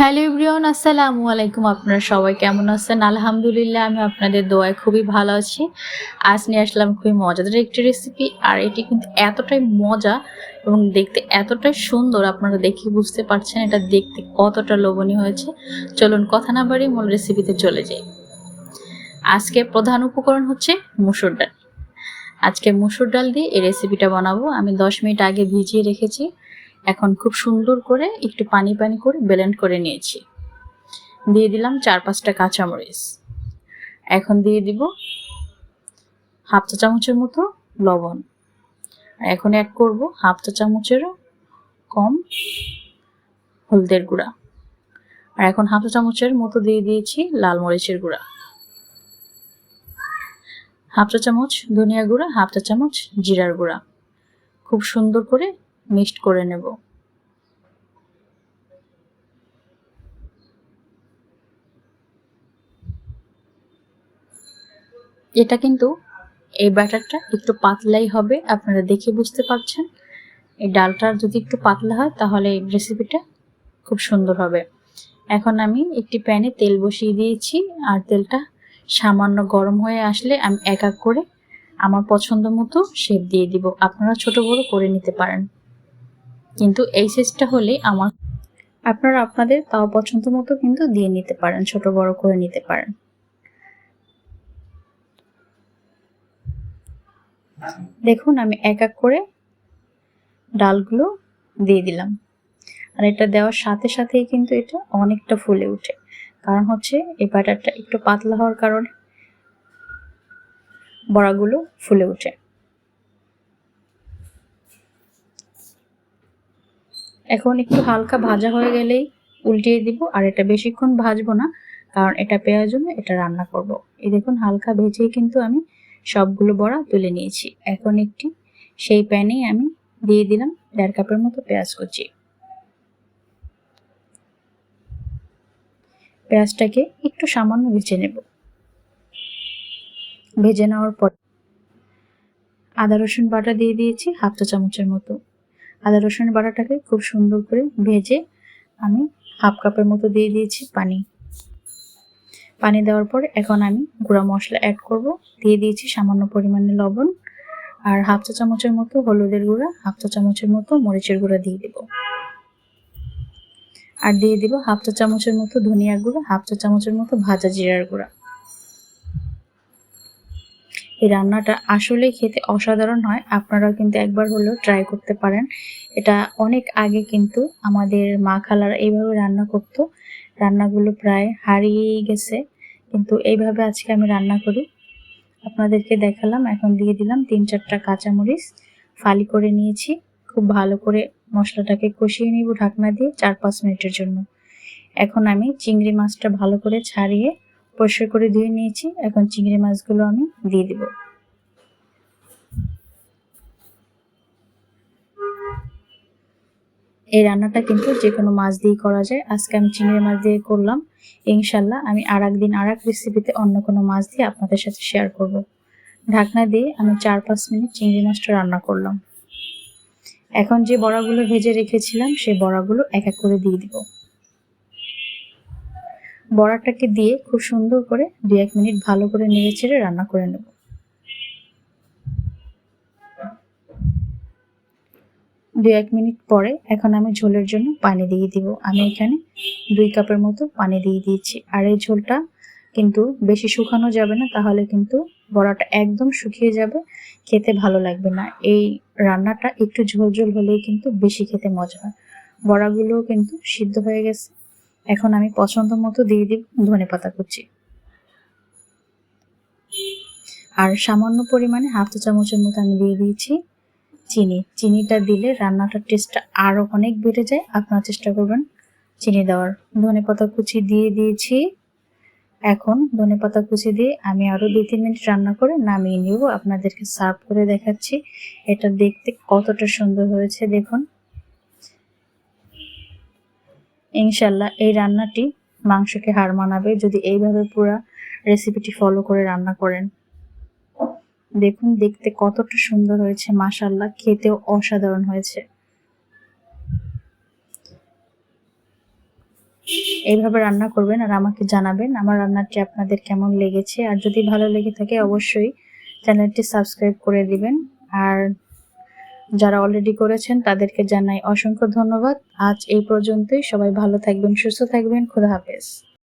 Hello everyone, আসসালামু আলাইকুম। আপনারা সবাই কেমন আছেন? আলহামদুলিল্লাহ, আমি আপনাদের দোয়ায় খুবই ভালো আছি। আজ নিয়ে আসলাম খুবই মজাদার একটি রেসিপি আর এটি কিন্তু এতটাই মজা এবং দেখতে এতটাই সুন্দর, আপনারা দেখে বুঝতে পারছেন এটা দেখতে কতটা লোভনীয় হয়েছে। চলুন, কথা না বাড়ি মূল রেসিপিতে চলে যাই। আজকে প্রধান উপকরণ হচ্ছে মুসুর ডাল। আজকে মুসুর ডাল দিয়ে এই রেসিপিটা বানাবো। আমি দশ মিনিট আগে ভিজিয়ে রেখেছি। এখন খুব সুন্দর করে একটু পানি পানি করে ব্লেন্ড করে নিয়েছি। দিয়ে দিলাম চার পাঁচটা কাঁচামরিচ। এখন দিয়ে দিব হাফ চা চামচের মতো লবণ। এখন অ্যাড করব হাফ চা চামচেরও কম হলদের গুঁড়া। আর এখন হাফ চা চামচের মতো দিয়ে দিয়েছি লাল মরিচের গুঁড়া। হাফ চা চামচ ধনিয়া গুঁড়া, হাফ চা চামচ জিরার গুঁড়া। খুব সুন্দর করে মিক্সড করে নেব। এটা কিন্তু এই ব্যাটারটা একটু পাতলাই হবে, আপনারা দেখে বুঝতে পারছেন। এই ডালটা যদি একটু পাতলা হয়, তাহলে এই রেসিপিটা খুব সুন্দর হবে। এখন আমি একটি প্যানে তেল বসিয়ে দিয়েছি, আর তেলটা সামান্য গরম হয়ে আসলে আমি এক এক করে আমার পছন্দ মতো শেপ দিয়ে দিব। আপনারা ছোট বড় করে নিতে পারেন। কিন্তু এই সাইজটা হলে আমার আপনারা আপনাদের তাও পছন্দ মতো কিন্তু দিয়ে নিতে পারেন, ছোট বড় করে নিতে পারেন। দেখুন, আমি এক এক করে ডালগুলো দিয়ে দিলাম। আর এটা দেওয়ার সাথে সাথেই কিন্তু এটা অনেকটা ফুলে ওঠে কারণ হচ্ছে, এই ব্যাটারটা একটু পাতলা হওয়ার কারণে বড়াগুলো ফুলে ওঠে এখন একটু হালকা ভাজা হয়ে গেলেই উল্টিয়ে দিব, আর এটা বেশিক্ষণ ভাজবো না, কারণ এটা পেঁয়াজ জন্য এটা রান্না করব। এই দেখুন, হালকা ভেজেই কিন্তু আমি সবগুলো বড়া তুলে নিয়েছি। এখন একটি, সেই প্যানেই আমি দিয়ে দিলাম দেড় কাপের মতো পেঁয়াজ কুচি। পেঁয়াজটাকে একটু সামান্য ভেজে নেব। ভেজে নেওয়ার পর আদা রসুন বাটা দিয়ে দিয়েছি, হাফ চা চামচের মতো। আদা, রসুন বাটাটাকে খুব সুন্দর করে ভেজে আমি হাফ কাপের মতো দিয়ে দিয়েছি পানি। পানি দেওয়ার পর এখন আমি গুঁড়া মশলা অ্যাড করব। দিয়ে দিয়েছি সামান্য পরিমাণে লবণ আর হাফ চা চামচের মতো হলুদের গুঁড়া, হাফ চা চামচের মতো মরিচের গুঁড়া দিয়ে দেব। আর দিয়ে দিব হাফ চা চামচের মতো ধনিয়া গুঁড়া, হাফ চা চামচের মতো ভাজা জিরার গুঁড়া। এই রান্নাটা আসলে খেতে অসাধারণ হয়। আপনারাও কিন্তু একবার হলেও ট্রাই করতে পারেন। এটা অনেক আগে কিন্তু আমাদের মা খালারা এইভাবে রান্না করতো। রান্নাগুলো প্রায় হারিয়েই গেছে। কিন্তু এইভাবে আজকে আমি রান্না করি। আপনাদেরকে দেখালাম, এখন দিয়ে দিলাম তিন চারটা কাঁচামরিচ। ফালি করে নিয়েছি। খুব ভালো করে মশলাটাকে কষিয়ে নিব ঢাকনা দিয়ে চার পাঁচ মিনিটের জন্য। এখন আমি চিংড়ি মাছটা ভালো করে ছাড়িয়ে পরিষ্কার করে ধুয়ে নিয়েছি। এখন চিংড়ি মাছগুলো আমি দিয়ে দিব। এই রান্নাটা কিন্তু যে কোনো মাছ দিয়েই করা যায়। আজকে আমি চিংড়ি মাছ দিয়ে করলাম। ইনশাল্লাহ আমি আর একদিন আর এক রেসিপিতে অন্য কোনো মাছ দিয়ে আপনাদের সাথে শেয়ার করব। ঢাকনা দিয়ে আমি চার পাঁচ মিনিট চিংড়ি মাছটা রান্না করলাম। এখন যে বড়াগুলো ভেজে রেখেছিলাম, সেই বড়াগুলো এক এক করে দিয়ে দিব। বড়াটাকে দিয়ে খুব সুন্দর করে দু এক মিনিট ভালো করে নেড়ে ছেড়ে রান্না করে নেব। দু এক মিনিট পরে এখন আমি ঝোলের জন্য পানি দিয়ে দিব। আমি এখানে দুই কাপের মতো পানি দিয়ে দিয়েছি। আর এই ঝোলটা কিন্তু বেশি শুকানো যাবে না, তাহলে কিন্তু বড়াটা একদম শুকিয়ে যাবে, খেতে ভালো লাগবে না। এই রান্নাটা একটু ঝোল ঝোল হলেই কিন্তু বেশি খেতে মজা হয়। বড়াগুলোও কিন্তু সিদ্ধ হয়ে গেছে। এখন আমি পছন্দ মতো দিয়ে দিব ধনে পাতা কুচি। আর সামান্য পরিমাণে হাফ চা চামচের মতো আমি দিয়ে দিয়েছি চিনি। চিনিটা দিলে রান্নাটার টেস্টটা আরও অনেক বেড়ে যায়। আপনারা চেষ্টা করবেন চিনি দেওয়ার। ধনে পাতা কুচি দিয়ে দিয়েছি। এখন ধনে পাতা কুচি দিয়ে আমি আরও দুই তিন মিনিট রান্না করে নামিয়ে নিব। আপনাদেরকে সার্ভ করে দেখাচ্ছি। এটা দেখতে কতটা সুন্দর হয়েছে, দেখুন। ইনশাল্লাহ এই রান্নাটি মাংসকে হার মানাবে। যদি এইভাবে পুরা রেসিপিটি ফলো করে রান্না করেন। দেখুন, দেখতে কতটা সুন্দর হয়েছে মাসাল্লাহ খেতেও অসাধারণ হয়েছে। এইভাবে রান্না করবেন আর আমাকে জানাবেন আমার রান্নাটি আপনাদের কেমন লেগেছে। আর যদি ভালো লেগে থাকে, অবশ্যই চ্যানেলটি সাবস্ক্রাইব করে দিবেন। আর যারা অলরেডি করেছেন, তাদেরকে জানাই অসংখ্য ধন্যবাদ। আজ এই পর্যন্তই। সবাই ভালো থাকবেন, সুস্থ থাকবেন। খুদা হাফেজ।